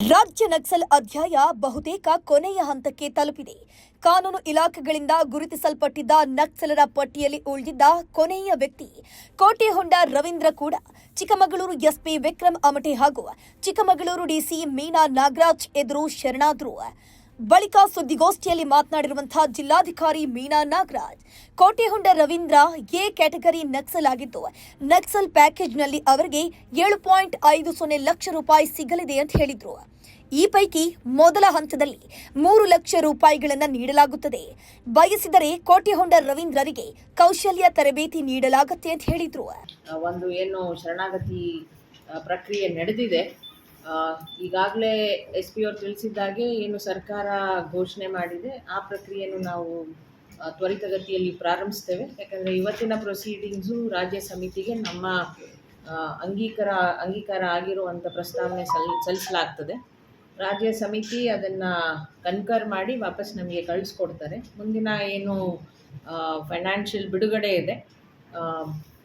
ರಾಜ್ಯ ನಕ್ಸಲ್ ಅಧ್ಯಾಯ ಬಹುತೇಕ ಕೊನೆಯ ಹಂತಕ್ಕೆ ತಲುಪಿದೆ. ಕಾನೂನು ಇಲಾಖೆಗಳಿಂದ ಗುರುತಿಸಲ್ಪಟ್ಟಿದ್ದ ನಕ್ಸಲರ ಪಟ್ಟಿಯಲ್ಲಿ ಉಳಿದಿದ್ದ ಕೊನೆಯ ವ್ಯಕ್ತಿ ಕೋಟೆ ಹೊಂಡ ರವೀಂದ್ರ ಕೂಡ ಚಿಕ್ಕಮಗಳೂರು ಎಸ್ಪಿ ವಿಕ್ರಮ್ ಅಮಟೆ ಹಾಗೂ ಚಿಕ್ಕಮಗಳೂರು ಡಿಸಿ ಮೀನಾ ನಾಗರಾಜ್ ಎದುರು ಶರಣಾದ್ರು. ಬಳಿಕ ಸುದ್ದಿಗೋಷ್ಠಿಯಲ್ಲಿ ಮಾತನಾಡಿರುವಂತಹ ಜಿಲ್ಲಾಧಿಕಾರಿ ಮೀನಾ ನಾಗರಾಜ್, ಕೋಟೆಹೊಂಡ ರವೀಂದ್ರ ಎ ಕ್ಯಾಟಗರಿ ನಕ್ಸಲ್ ಆಗಿದ್ದು ನಕ್ಸಲ್ ಪ್ಯಾಕೇಜ್ನಲ್ಲಿ ಅವರಿಗೆ ಏಳು ಪಾಯಿಂಟ್ ಐದು ಸೊನ್ನೆ ಲಕ್ಷ ರೂಪಾಯಿ ಸಿಗಲಿದೆ ಅಂತ ಹೇಳಿದ್ರು. ಈ ಪೈಕಿ ಮೊದಲ ಹಂತದಲ್ಲಿ ಮೂರು ಲಕ್ಷ ರೂಪಾಯಿಗಳನ್ನು ನೀಡಲಾಗುತ್ತದೆ. ಬಯಸಿದರೆ ಕೋಟೆಹೊಂಡ ರವೀಂದ್ರರಿಗೆ ಕೌಶಲ್ಯ ತರಬೇತಿ ನೀಡಲಾಗುತ್ತೆ ಅಂತ ಹೇಳಿದ್ರು. ಒಂದು ಏನು ಶರಣಾಗತಿ ಪ್ರಕ್ರಿಯೆ ನಡೆದಿದೆ. ಈಗಾಗಲೇ ಎಸ್ ಪಿ ಅವರು ತಿಳಿಸಿದ್ದಾಗೆ ಏನು ಸರ್ಕಾರ ಘೋಷಣೆ ಮಾಡಿದೆ. ಆ ಪ್ರಕ್ರಿಯೆಯನ್ನು ನಾವು ತ್ವರಿತಗತಿಯಲ್ಲಿ ಪ್ರಾರಂಭಿಸ್ತೇವೆ. ಯಾಕಂದರೆ ಇವತ್ತಿನ ಪ್ರೊಸೀಡಿಂಗ್ಸು ರಾಜ್ಯ ಸಮಿತಿಗೆ ನಮ್ಮ ಅಂಗೀಕಾರ ಅಂಗೀಕಾರ ಆಗಿರುವಂಥ ಪ್ರಸ್ತಾವನೆ ಸಲ್, ಸಲ್ಲಿಸಲಾಗ್ತದೆ. ರಾಜ್ಯ ಸಮಿತಿ ಅದನ್ನು ಕನ್ಕರ್ ಮಾಡಿ ವಾಪಸ್ ನಮಗೆ ಕಳಿಸ್ಕೊಡ್ತಾರೆ. ಮುಂದಿನ ಏನು ಫೈನಾನ್ಷಿಯಲ್ ಬಿಡುಗಡೆ ಇದೆ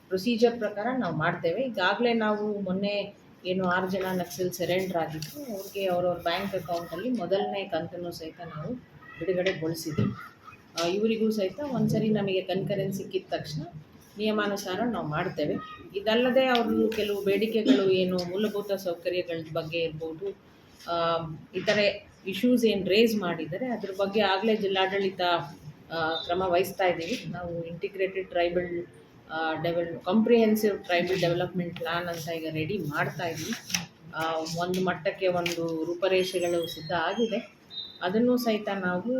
ಪ್ರೊಸೀಜರ್ ಪ್ರಕಾರ ನಾವು ಮಾಡ್ತೇವೆ. ಈಗಾಗಲೇ ನಾವು ಮೊನ್ನೆ ಏನು ಆರು ಜನ ನಕ್ಸಲ್ ಸೆರೆಂಡರ್ ಆಗಿದ್ದರು ಅವ್ರಿಗೆ ಅವ್ರವ್ರ ಬ್ಯಾಂಕ್ ಅಕೌಂಟಲ್ಲಿ ಮೊದಲನೇ ಕಂತನ್ನು ಸಹಿತ ನಾವು ಬಿಡುಗಡೆಗೊಳಿಸಿದ್ದೀವಿ ಇವರಿಗೂ ಸಹಿತ ಒಂದ್ಸರಿ ನಮಗೆ ಕನ್ಕರೆನ್ಸ್ ಸಿಕ್ಕಿದ ತಕ್ಷಣ ನಿಯಮಾನುಸಾರ ನಾವು ಮಾಡ್ತೇವೆ. ಇದಲ್ಲದೆ ಅವರು ಕೆಲವು ಬೇಡಿಕೆಗಳು ಏನು, ಮೂಲಭೂತ ಸೌಕರ್ಯಗಳ ಬಗ್ಗೆ ಇರ್ಬೋದು ಇತರೆ ಇಶ್ಯೂಸ್ ಏನು ರೇಸ್ ಮಾಡಿದರೆ ಅದ್ರ ಬಗ್ಗೆ ಆಗಲೇ ಜಿಲ್ಲಾಡಳಿತ ಕ್ರಮ ವಹಿಸ್ತಾ ಇದ್ದೀವಿ. ನಾವು integrated tribal develop comprehensive tribal development plan ಅಂತ ಈಗ ರೆಡಿ ಮಾಡ್ತಾ ಇದ್ದೀವಿ ಒಂದು ಮಟ್ಟಕ್ಕೆ ಒಂದು ರೂಪರೇಷೆಗಳು ಸಿದ್ಧ ಆಗಿದೆ. ಅದನ್ನು ಸಹಿತ ನಾವು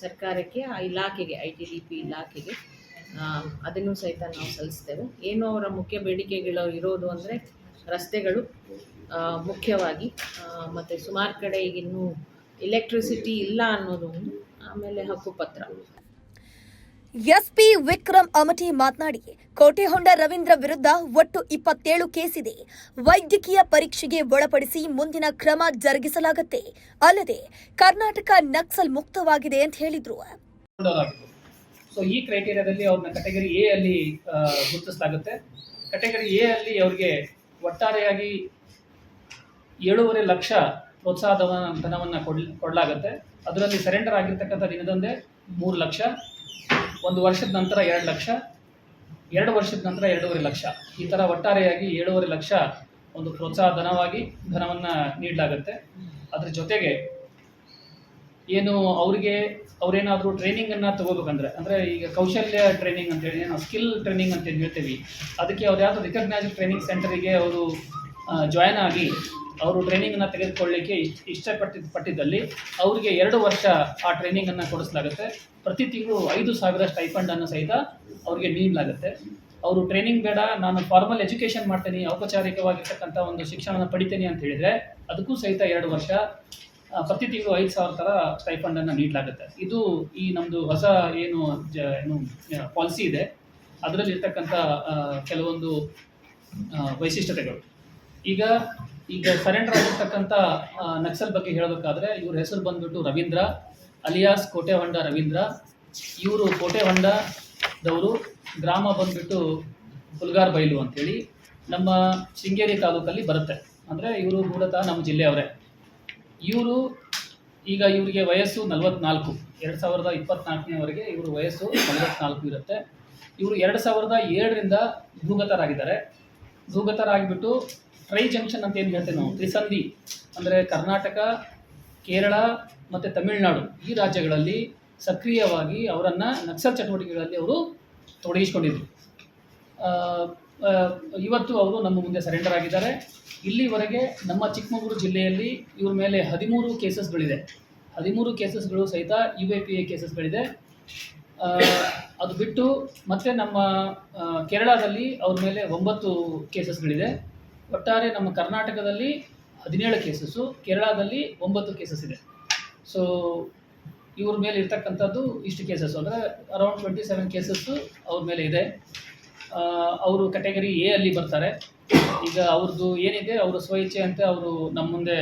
ಸರ್ಕಾರಕ್ಕೆ, ಆ ಇಲಾಖೆಗೆ ಐ ಟಿ ಡಿ ಪಿ ಇಲಾಖೆಗೆ ಅದನ್ನು ಸಹಿತ ನಾವು ಸಲ್ಲಿಸ್ತೇವೆ. ಏನು ಅವರ ಮುಖ್ಯ ಬೇಡಿಕೆಗಳು ಇರೋದು ಅಂದರೆ ರಸ್ತೆಗಳು ಮುಖ್ಯವಾಗಿ ಮತ್ತು ಸುಮಾರು ಕಡೆ ಈಗಿನ್ನೂ ಎಲೆಕ್ಟ್ರಿಸಿಟಿ ಇಲ್ಲ ಅನ್ನೋದು ಒಂದು, ಆಮೇಲೆ ಹಕ್ಕುಪತ್ರ. ಎಸ್ಪಿ ವಿಕ್ರಮ್ ಅಮಟಿ ಮಾತನಾಡಿ, ಕೋಟೆಹೊಂಡ ರವೀಂದ್ರ ವಿರುದ್ಧ ಒಟ್ಟು ಇಪ್ಪತ್ತೇಳು ಕೇಸಿದೆ. ವೈದ್ಯಕೀಯ ಪರೀಕ್ಷೆಗೆ ಒಳಪಡಿಸಿ ಮುಂದಿನ ಕ್ರಮ ಜರುಗಿಸಲಾಗುತ್ತೆ. ಅಲ್ಲದೆ, ಕರ್ನಾಟಕ ನಕ್ಸಲ್ ಮುಕ್ತವಾಗಿದೆ ಅಂತ ಹೇಳಿದ್ರು. ಈ ಕ್ರೈಟೀರಿಯಾದಲ್ಲಿ ಅವ್ರನ್ನ ಕ್ಯಾಟಗರಿ ಎ ಅಲ್ಲಿ ಗುರುತಿಸಲಾಗುತ್ತೆ. ಕ್ಯಾಟಗರಿ ಎ ಅಲ್ಲಿ ಅವ್ರಿಗೆ ಒಟ್ಟಾರೆಯಾಗಿ ಏಳೂವರೆ ಲಕ್ಷ ಪ್ರೋತ್ಸಾಹ ಧನ- ಧನವನ್ನು ಕೊಡ್ ಕೊಡಲಾಗುತ್ತೆ. ಅದರಲ್ಲಿ ಸರೆಂಡರ್ ಆಗಿರ್ತಕ್ಕಂಥ ದಿನದಂದೇ ಮೂರು ಲಕ್ಷ. ಒಂದು ವರ್ಷದ ನಂತರ ಎರಡು ಲಕ್ಷ, ಎರಡು ವರ್ಷದ ನಂತರ ಎರಡೂವರೆ ಲಕ್ಷ. ಈ ಥರ ಒಟ್ಟಾರೆಯಾಗಿ ಏಳೂವರೆ ಲಕ್ಷ ಒಂದು ಪ್ರೋತ್ಸಾಹ ಧನವಾಗಿ ಧನವನ್ನು ನೀಡಲಾಗುತ್ತೆ. ಅದ್ರ ಜೊತೆಗೆ ಏನು ಅವರಿಗೆ ಅವರೇನಾದರೂ ಟ್ರೈನಿಂಗನ್ನು ತಗೋಬೇಕಂದ್ರೆ, ಅಂದರೆ ಈಗ ಕೌಶಲ್ಯ ಟ್ರೈನಿಂಗ್ ಅಂತ ಹೇಳಿ ನಾವು ಸ್ಕಿಲ್ ಟ್ರೈನಿಂಗ್ ಅಂತ ಹೇಳ್ತೀವಿ, ಅದಕ್ಕೆ ಅವ್ರು ಯಾವುದೋ ರಿಕಗ್ನೈಸ್ಡ್ ಟ್ರೈನಿಂಗ್ ಸೆಂಟರಿಗೆ ಅವರು ಜಾಯ್ನ್ ಆಗಿ ಅವರು ಟ್ರೈನಿಂಗನ್ನು ತೆಗೆದುಕೊಳ್ಳಿಕ್ಕೆ ಇಷ್ಟ ಇಷ್ಟಪಟ್ಟಿದ್ದ ಪಟ್ಟಿದ್ದಲ್ಲಿ ಅವರಿಗೆ ಎರಡು ವರ್ಷ ಆ ಟ್ರೈನಿಂಗನ್ನು ಕೊಡಿಸಲಾಗುತ್ತೆ. ಪ್ರತಿ ತಿಂಗಳು ಐದು ಸಾವಿರ ಸ್ಟೈಫಂಡನ್ನು ಸಹಿತ ಅವರಿಗೆ ನೀಡಲಾಗುತ್ತೆ. ಅವರು ಟ್ರೈನಿಂಗ್ ಬೇಡ, ನಾನು ಫಾರ್ಮಲ್ ಎಜುಕೇಷನ್ ಮಾಡ್ತೀನಿ, ಔಪಚಾರಿಕವಾಗಿರ್ತಕ್ಕಂಥ ಒಂದು ಶಿಕ್ಷಣನ ಪಡಿತೀನಿ ಅಂತ ಹೇಳಿದರೆ ಅದಕ್ಕೂ ಸಹಿತ ಎರಡು ವರ್ಷ ಪ್ರತಿ ತಿಂಗಳು ಐದು ಸಾವಿರ ಥರ ಸ್ಟೈಫಂಡನ್ನು ನೀಡಲಾಗುತ್ತೆ. ಇದು ಈ ನಮ್ಮದು ಹೊಸ ಏನು ಏನು ಪಾಲಿಸಿ ಇದೆ. ಅದರಲ್ಲಿರ್ತಕ್ಕಂಥ ಕೆಲವೊಂದು ವೈಶಿಷ್ಟ್ಯತೆಗಳು. ಈಗ ಈಗ ಸರೆಂಡರ್ ಆಗಿರ್ತಕ್ಕಂಥ ನಕ್ಸಲ್ ಬಗ್ಗೆ ಹೇಳಬೇಕಾದ್ರೆ, ಇವ್ರ ಹೆಸರು ಬಂದ್ಬಿಟ್ಟು ರವೀಂದ್ರ, ಅಲಿಯಾಸ್ ಕೋಟೆ ಹೊಂಡ ರವೀಂದ್ರ. ಇವರು ಕೋಟೆ ಹೊಂಡದವರು ಗ್ರಾಮ ಬಂದ್ಬಿಟ್ಟು ಹುಲ್ಗಾರ್ ಬೈಲು ಅಂತೇಳಿ ನಮ್ಮ ಶೃಂಗೇರಿ ತಾಲೂಕಲ್ಲಿ ಬರುತ್ತೆ. ಅಂದರೆ ಇವರು ಮೂಲತಃ ನಮ್ಮ ಜಿಲ್ಲೆಯವರೇ. ಇವರು ಈಗ ಇವರಿಗೆ ವಯಸ್ಸು ನಲವತ್ನಾಲ್ಕು. ಎರಡು ಸಾವಿರದ ಇಪ್ಪತ್ನಾಲ್ಕನೇವರೆಗೆ ಇವರು ವಯಸ್ಸು ನಲವತ್ನಾಲ್ಕು ಇರುತ್ತೆ. ಇವರು ಎರಡು ಸಾವಿರದ ಏಳರಿಂದ ಭೂಗತರಾಗಿದ್ದಾರೆ. ಭೂಗತರಾಗಿಬಿಟ್ಟು ಟ್ರೈ ಜಂಕ್ಷನ್ ಅಂತ ಏನು ಹೇಳ್ತೇವೆ ನಾವು? ತ್ರಿಸಂಧಿ, ಅಂದರೆ ಕರ್ನಾಟಕ, ಕೇರಳ ಮತ್ತು ತಮಿಳುನಾಡು ಈ ರಾಜ್ಯಗಳಲ್ಲಿ ಸಕ್ರಿಯವಾಗಿ ಅವರನ್ನು ನಕ್ಸಲ್ ಚಟುವಟಿಕೆಗಳಲ್ಲಿ ಅವರು ತೊಡಗಿಸಿಕೊಂಡಿದ್ರು. ಇವತ್ತು ಅವರು ನಮ್ಮ ಮುಂದೆ ಸರೆಂಡರ್ ಆಗಿದ್ದಾರೆ. ಇಲ್ಲಿವರೆಗೆ ನಮ್ಮ ಚಿಕ್ಕಮಗಳೂರು ಜಿಲ್ಲೆಯಲ್ಲಿ ಇವ್ರ ಮೇಲೆ ಹದಿಮೂರು ಕೇಸಸ್ಗಳಿದೆ ಹದಿಮೂರು ಕೇಸಸ್ಗಳು ಸಹಿತ ಯು ಎ ಪಿ ಎ ಕೇಸಸ್ಗಳಿದೆ ಅದು ಬಿಟ್ಟು ಮತ್ತೆ ನಮ್ಮ ಕೇರಳದಲ್ಲಿ ಅವ್ರ ಮೇಲೆ ಒಂಬತ್ತು ಕೇಸಸ್ಗಳಿದೆ ಒಟ್ಟಾರೆ ನಮ್ಮ ಕರ್ನಾಟಕದಲ್ಲಿ ಹದಿನೇಳು ಕೇಸಸ್ಸು ಕೇರಳದಲ್ಲಿ ಒಂಬತ್ತು ಕೇಸಸ್ ಇದೆ. ಸೊ ಇವ್ರ ಮೇಲೆ ಇರ್ತಕ್ಕಂಥದ್ದು ಇಷ್ಟು ಕೇಸಸ್ ಅಂದರೆ ಅರೌಂಡ್ ಟ್ವೆಂಟಿ ಸೆವೆನ್ ಕೇಸಸ್ಸು ಅವ್ರ ಮೇಲೆ ಇದೆ. ಅವರು ಕ್ಯಾಟಗರಿ ಎ ಅಲ್ಲಿ ಬರ್ತಾರೆ. ಈಗ ಅವ್ರದ್ದು ಏನಿದೆ, ಅವರು ಸ್ವಇಚ್ಛೆ ಅಂತ ಅವರು ನಮ್ಮ ಮುಂದೆ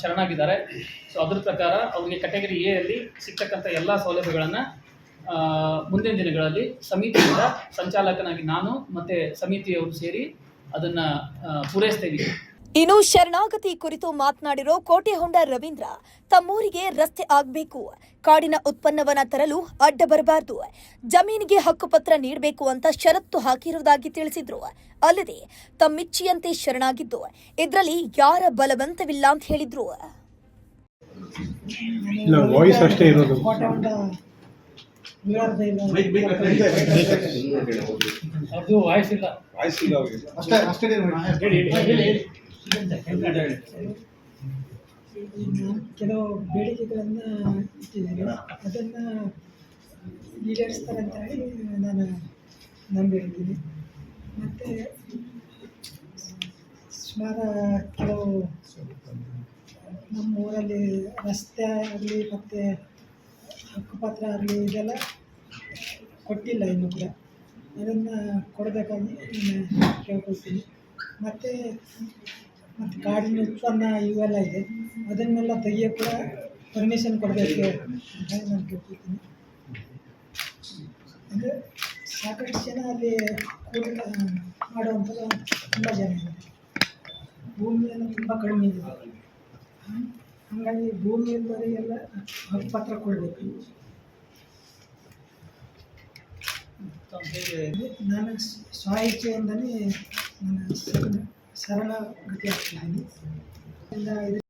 ಶರಣಾಗಿದ್ದಾರೆ. ಸೊ ಅದ್ರ ಪ್ರಕಾರ ಅವರಿಗೆ ಕ್ಯಾಟಗರಿ ಎ ಅಲ್ಲಿ ಸಿಗ್ತಕ್ಕಂಥ ಎಲ್ಲ ಸೌಲಭ್ಯಗಳನ್ನು ಮುಂದಿನ ದಿನಗಳಲ್ಲಿ ಸಮಿತಿಯಿಂದ ಸಂಚಾಲಕನಾಗಿ ನಾನು ಮತ್ತು ಸಮಿತಿಯವರು ಸೇರಿ ಅದನ್ನು ಪೂರೈಸ್ತೇವೆ. ಇನ್ನು ಶರಣಾಗತಿ ಕುರಿತು ಮಾತನಾಡಿರೋ ಕೋಟೆಹೊಂಡ ರವೀಂದ್ರ ತಮ್ಮೂರಿಗೆ ರಸ್ತೆ ಆಗ್ಬೇಕು. ಕಾಡಿನ ಉತ್ಪನ್ನವನ್ನ ತರಲು ಅಡ್ಡ ಬರಬಾರದು. ಜಮೀನಿಗೆ ಹಕ್ಕುಪತ್ರ ನೀಡಬೇಕು ಅಂತ ಷರತ್ತು ಹಾಕಿರುವುದಾಗಿ ತಿಳಿಸಿದ್ರು. ಅಲ್ಲದೆ ತಮ್ಮಿಚ್ಚಿಯಂತೆ ಶರಣಾಗಿದ್ದು ಇದರಲ್ಲಿ ಯಾರ ಬಲವಂತವಿಲ್ಲ ಅಂತ ಹೇಳಿದ್ರು. ವಾಯ್ಸ್ ಇಲ್ಲ ಅದು ವಾಯ್ಸ್ ಇಲ್ಲ. ಅಷ್ಟೇ ಅಷ್ಟೇ ಕೆಲವು ಬೇಡಿಕೆಗಳನ್ನು ಇಟ್ಟಿದ್ದೀನಿ ಅದನ್ನು ಈಡೇರಿಸ್ತಾರೆ ಅಂತ ಹೇಳಿ ನಾನು ನಂಬಿರ್ತೀನಿ ಮತ್ತೆ ಸುಮಾರು ಕೆಲವು ನಮ್ಮ ಊರಲ್ಲಿ ರಸ್ತೆ ಆಗಲಿ ಮತ್ತು ಹಕ್ಕುಪತ್ರ ಆಗಲಿ, ಇದೆಲ್ಲ ಕೊಟ್ಟಿಲ್ಲ ಇನ್ನೂ ಕೂಡ. ಅದನ್ನು ಕೊಡಬೇಕಾಗಿ ಕೇಳ್ಕೊಳ್ತೀನಿ ಮತ್ತು ಮತ್ತು ಕಾಡಿನ ಉತ್ಪನ್ನ ಇವೆಲ್ಲ ಇದೆ. ಅದನ್ನೆಲ್ಲ ತೆಗಿಯೋ ಕೂಡ ಪರ್ಮಿಷನ್ ಕೊಡಬೇಕು ನಾನು ಕೇಳ್ಕೊಳ್ತೀನಿ. ಅಂದರೆ ಸಾಕಷ್ಟು ಜನ ಅಲ್ಲಿ ಕೂಡ ಮಾಡುವಂಥದ್ದು ತುಂಬ ಜನ ಇದೆ. ಭೂಮಿಯನ್ನು ತುಂಬ ಕಡಿಮೆ ಇದೆ. ಹಾಗಾಗಿ ಭೂಮಿ ಇದ್ದವರಿಗೆಲ್ಲ ಹಕ್ಕುಪತ್ರ ಕೊಡಬೇಕು. ನಾನು ಸ್ವ ಇಚ್ಛೆಯಿಂದಲೇ ಶರಣಾಗತಿ ಆಗ್ತಿದ್ದೀನಿ ಇಂದ ಇದು